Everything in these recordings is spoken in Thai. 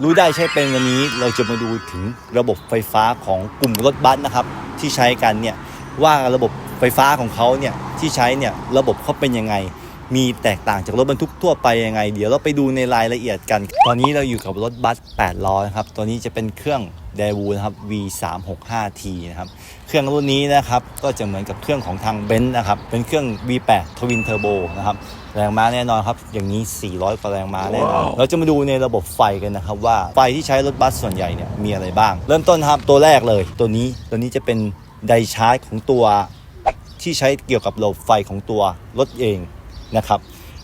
รู้ได้ใช่เป็นวันนี้เราจะมาดูถึงระบบไฟฟ้าของกลุ่มรถบัสนะครับ ที่ใช้กันเนี่ยว่าระบบไฟฟ้าของเขาเนี่ยที่ใช้เนี่ยระบบเขาเป็นยังไง มีแตกต่างจากรถบรรทุกทั่วไปยังไง เดี๋ยวเราไปดูในรายละเอียดกัน ตอนนี้เราอยู่กับรถบัส8ล้อนะครับตัวนี้จะเป็นเครื่อง d a w o นะครับ V365T นะครับ เครื่องรุ่นนี้นะครับก็จะเหมือนกับเครื่องของทางเบนซ์นะครับ เป็นเครื่อง V8 Twin Turbo นะครับ แรงม้าแน่นอนครับ อย่างนี้ 400 กว่าแรงม้าแน่นอน เราจะมาดูในระบบไฟกันนะครับ ว่าไฟที่ใช้รถบัสส่วนใหญ่เนี่ยมีอะไรบ้าง เริ่มต้นครับตัวแรกเลย ตัวนี้ตัวนี้จะเป็นไดชาร์จของตัวที่ใช้เกี่ยวกับระบบไฟของตัวรถเองนะครับ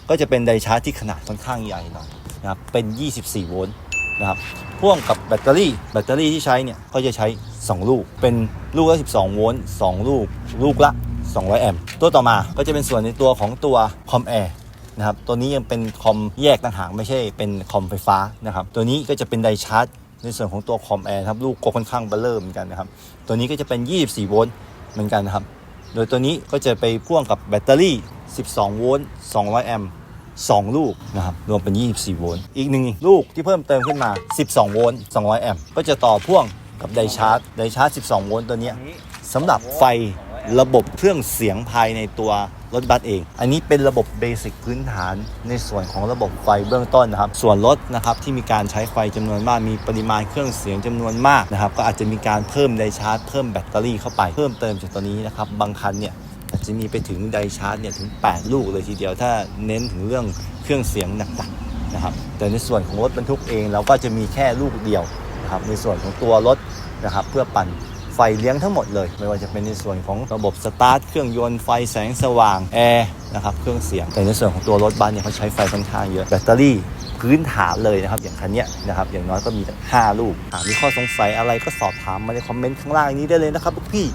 ก็จะเป็นไดชาร์จที่ขนาดค่อนข้างใหญ่หน่อยนะครับเป็น 24 โวลต์ นะครับพ่วงกับแบตเตอรี่ แบตเตอรี่ที่ใช้เนี่ยก็จะใช้ 2 ลูก เป็นลูกละ 12 โวลต์ 2 ลูก ลูกละ 200 แอมป์ ตัวต่อมาก็จะเป็นส่วนในตัวของตัวคอมแอร์นะครับ ตัวนี้ยังเป็นคอมแยกต่างหากไม่ใช่เป็นคอมไฟฟ้านะครับ ตัวนี้ก็จะเป็นไดชาร์จในส่วนของตัวคอมแอร์ครับลูกก็ค่อนข้างเบลเลอร์เหมือนกันนะครับ ตัวนี้ก็จะเป็น 24 โวลต์เหมือนกันนะครับ โดยตัวนี้ก็จะไปพ่วงกับแบตเตอรี่ 12 โวลต์ 200 แอมป์ 2 ลูกนะครับรวมเป็น 24 โวลต์อีกหนึ่งลูกที่เพิ่มเติมขึ้นมา 12 โวลต์200 แอมป์ก็จะต่อพ่วงกับไดชาร์จไดชาร์จ 12 โวลต์ตัวนี้สำหรับไฟระบบเครื่องเสียงภายในตัวรถบัสเอง อันนี้เป็นระบบเบสิกพื้นฐานในส่วนของระบบไฟเบื้องต้นนะครับ ส่วนรถนะครับที่มีการใช้ไฟจำนวนมาก มีปริมาณเครื่องเสียงจำนวนมากนะครับ ก็อาจจะมีการเพิ่มไดชาร์จ เพิ่มแบตเตอรี่เข้าไป เพิ่มเติมจากตัวนี้นะครับ บางคันเนี่ย อาจจะมีไปถึงไดชาร์จเนี่ยถึง 8 ลูกเลยทีเดียวถ้าเน้นถึงเรื่องเครื่องเสียงหนักๆนะครับแต่ในส่วนของรถบรรทุกเองเราก็จะมีแค่ลูกเดียวนะครับในส่วนของตัวรถนะครับเพื่อปั่นไฟเลี้ยงทั้งหมดเลย ไม่ว่าจะเป็นในส่วนของระบบสตาร์ทเครื่องยนต์ไฟแสงสว่างแอร์นะครับเครื่องเสียงแต่ในส่วนของตัวรถบัสเนี่ยเขาใช้ไฟค่อนข้างเยอะแบตเตอรี่พื้นฐานเลยนะครับ อย่างคันเนี้ยนะครับอย่างน้อยก็มีตั้ง5ลูกหากมีข้อสงสัยอะไรก็สอบถามมาในคอมเมนต์ข้างล่างนี้ได้เลยนะครับพวกพี่